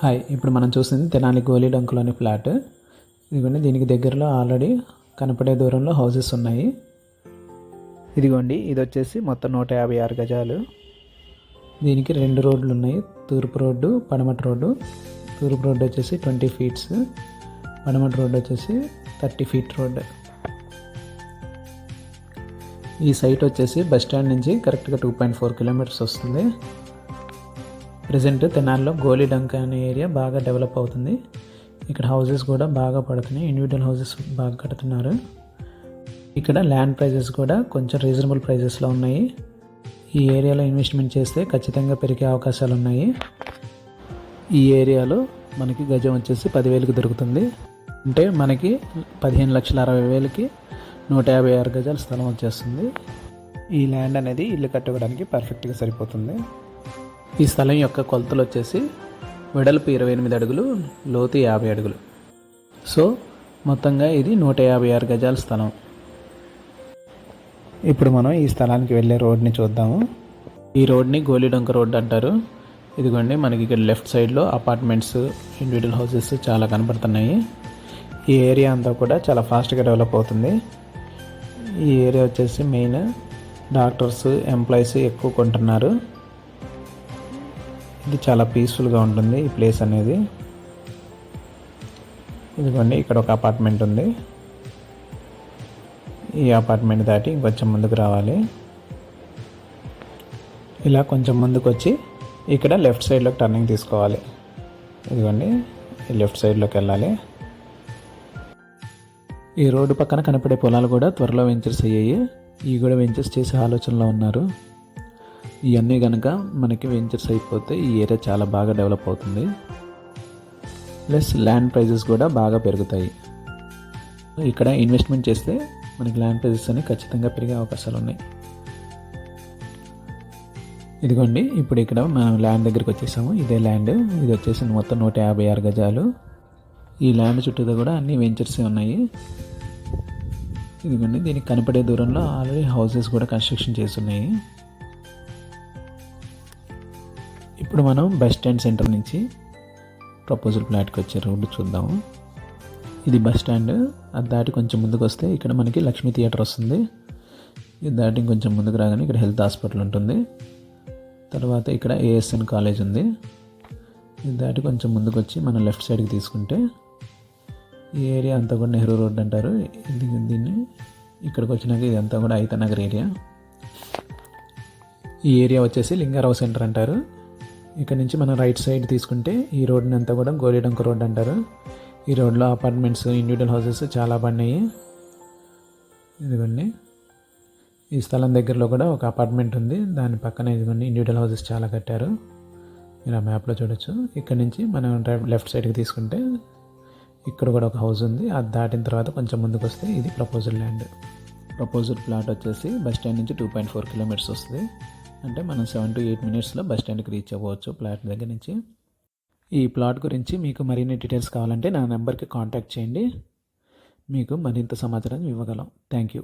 Hi ఇప్పుడు మనం చూసింది తెనాలి గోలీడంకులోని ఫ్లాట్. ఇదిగోండి దీనికి దగ్గరలో ఆల్రెడీ కనపడే దూరంలో హౌసెస్ ఉన్నాయి. ఇదిగోండి ఇది వచ్చేసి మొత్తం నూట యాభై ఆరు గజాలు. దీనికి రెండు రోడ్లు ఉన్నాయి. తూర్పు రోడ్డు పడమటి రోడ్డు. తూర్పు రోడ్డు వచ్చేసి ట్వంటీ ఫీట్స్ పడమటి రోడ్డు వచ్చేసి థర్టీ ఫీట్ రోడ్. ఈ సైట్ వచ్చేసి బస్ స్టాండ్ నుంచి కరెక్ట్గా టూ పాయింట్ ఫోర్ కిలోమీటర్స్ వస్తుంది. ప్రజెంట్ తెనాల్లో గోలిడంక అనే ఏరియా బాగా డెవలప్ అవుతుంది. ఇక్కడ హౌసెస్ కూడా బాగా పడుతున్నాయి. ఇండివిజువల్ హౌసెస్ బాగా కడుతున్నారు. ఇక్కడ ల్యాండ్ ప్రైజెస్ కూడా కొంచెం రీజనబుల్ ప్రైజెస్లో ఉన్నాయి. ఈ ఏరియాలో ఇన్వెస్ట్మెంట్ చేస్తే ఖచ్చితంగా పెరిగే అవకాశాలు ఉన్నాయి. ఈ ఏరియాలో మనకి గజం వచ్చేసి పదివేలకు దొరుకుతుంది. అంటే మనకి పదిహేను లక్షల అరవై వేలకి నూట యాభై ఆరు గజాల స్థలం వచ్చేస్తుంది. ఈ ల్యాండ్ అనేది ఇల్లు కట్టుకోవడానికి పర్ఫెక్ట్గా సరిపోతుంది. ఈ స్థలం యొక్క కొలతలు వచ్చేసి వెడల్పు ఇరవై ఎనిమిది అడుగులు లోతు యాభై అడుగులు. సో మొత్తంగా ఇది నూట యాభై ఆరు గజాల స్థలం. ఇప్పుడు మనం ఈ స్థలానికి వెళ్ళే రోడ్ని చూద్దాము. ఈ రోడ్ని గోలిడొంక రోడ్ అంటారు. ఇదిగోండి మనకి ఇక్కడ లెఫ్ట్ సైడ్లో అపార్ట్మెంట్స్ ఇండివిజువల్ హౌసెస్ చాలా కనపడుతున్నాయి. ఈ ఏరియా అంతా కూడా చాలా ఫాస్ట్గా డెవలప్ అవుతుంది. ఈ ఏరియా వచ్చేసి మెయిన్ డాక్టర్స్ ఎంప్లాయీస్ ఎక్కువ కొంటున్నారు. ఇది చాలా పీస్ఫుల్గా ఉంటుంది ఈ ప్లేస్ అనేది. ఇదిగోండి ఇక్కడ ఒక అపార్ట్మెంట్ ఉంది. ఈ అపార్ట్మెంట్ దాటి కొంచెం ముందుకు రావాలి. ఇలా కొంచెం ముందుకు వచ్చి ఇక్కడ లెఫ్ట్ సైడ్లోకి టర్నింగ్ తీసుకోవాలి. ఇదిగోండి ఈ లెఫ్ట్ సైడ్లోకి వెళ్ళాలి. ఈ రోడ్డు పక్కన కనపడే పొలాలు కూడా త్వరలో వెంచర్స్ అయ్యాయి. ఇవి కూడా వెంచర్స్ చేసే ఆలోచనలో ఉన్నారు. ఇవన్నీ కనుక మనకి వెంచర్స్ అయిపోతే ఈ ఏరియా చాలా బాగా డెవలప్ అవుతుంది. ప్లస్ ల్యాండ్ ప్రైజెస్ కూడా బాగా పెరుగుతాయి. ఇక్కడ ఇన్వెస్ట్మెంట్ చేస్తే మనకి ల్యాండ్ ప్రైజెస్ అనేవి ఖచ్చితంగా పెరిగే అవకాశాలు ఉన్నాయి. ఇదిగోండి ఇప్పుడు ఇక్కడ మనం ల్యాండ్ దగ్గరికి వచ్చేసాము. ఇదే ల్యాండ్ ఇది వచ్చేసి మొత్తం నూట యాభై ఆరు గజాలు. ఈ ల్యాండ్ చుట్టూతో కూడా అన్ని వెంచర్సే ఉన్నాయి. ఇదిగోండి దీనికి కనపడే దూరంలో ఆల్రెడీ హౌసెస్ కూడా కన్స్ట్రక్షన్ చేస్తున్నాయి ఇప్పుడు మనం బస్ స్టాండ్ సెంటర్ నుంచి ప్రపోజల్ ఫ్లాట్కి వచ్చే రోడ్డు చూద్దాము. ఇది బస్ స్టాండ్ అది దాటి కొంచెం ముందుకు వస్తే ఇక్కడ మనకి లక్ష్మీ థియేటర్ వస్తుంది. ఇది దాటి కొంచెం ముందుకు రాగానే ఇక్కడ హెల్త్ హాస్పిటల్ ఉంటుంది. తర్వాత ఇక్కడ ఏఎస్ఎన్ కాలేజ్ ఉంది. ఇది దాటి కొంచెం ముందుకు వచ్చి మనం లెఫ్ట్ సైడ్కి తీసుకుంటే ఈ ఏరియా అంతా కూడా నెహ్రూ రోడ్ అంటారు. ఇది దీన్ని ఇక్కడికి వచ్చినాక ఇదంతా కూడా అయితనగర్ ఏరియా. ఈ ఏరియా వచ్చేసి లింగారావు సెంటర్ అంటారు. ఇక్కడ నుంచి మనం రైట్ సైడ్ తీసుకుంటే ఈ రోడ్ని అంతా కూడా గోరిడంక రోడ్ అంటారు. ఈ రోడ్లో అపార్ట్మెంట్స్ ఇండివిజువల్ హౌసెస్ చాలా పడినాయి. ఇదిగోండి. ఈ స్థలం దగ్గరలో కూడా ఒక అపార్ట్మెంట్ ఉంది. దాని పక్కన ఇదిగోండి ఇండివిజువల్ హౌసెస్ చాలా కట్టారు. మీరు ఆ మ్యాప్లో చూడొచ్చు. ఇక్కడ నుంచి మనం లెఫ్ట్ సైడ్కి తీసుకుంటే ఇక్కడ కూడా ఒక హౌస్ ఉంది. అది దాటిన తర్వాత కొంచెం ముందుకు వస్తే ఇది ప్రపోజల్ ల్యాండ్ ప్రపోజల్ ప్లాట్ వచ్చేసి బస్ స్టాండ్ నుంచి టూ పాయింట్ ఫోర్ కిలోమీటర్స్ వస్తుంది. అంటే మనం సెవెన్ టు ఎయిట్ మినిట్స్లో బస్ స్టాండ్కి రీచ్ అవ్వచ్చు ప్లాట్ దగ్గర నుంచి. ఈ ప్లాట్ గురించి మీకు మరిన్ని డీటెయిల్స్ కావాలంటే నా నెంబర్కి కాంటాక్ట్ చేయండి. మీకు మరింత సమాచారం ఇవ్వగలం. Thank you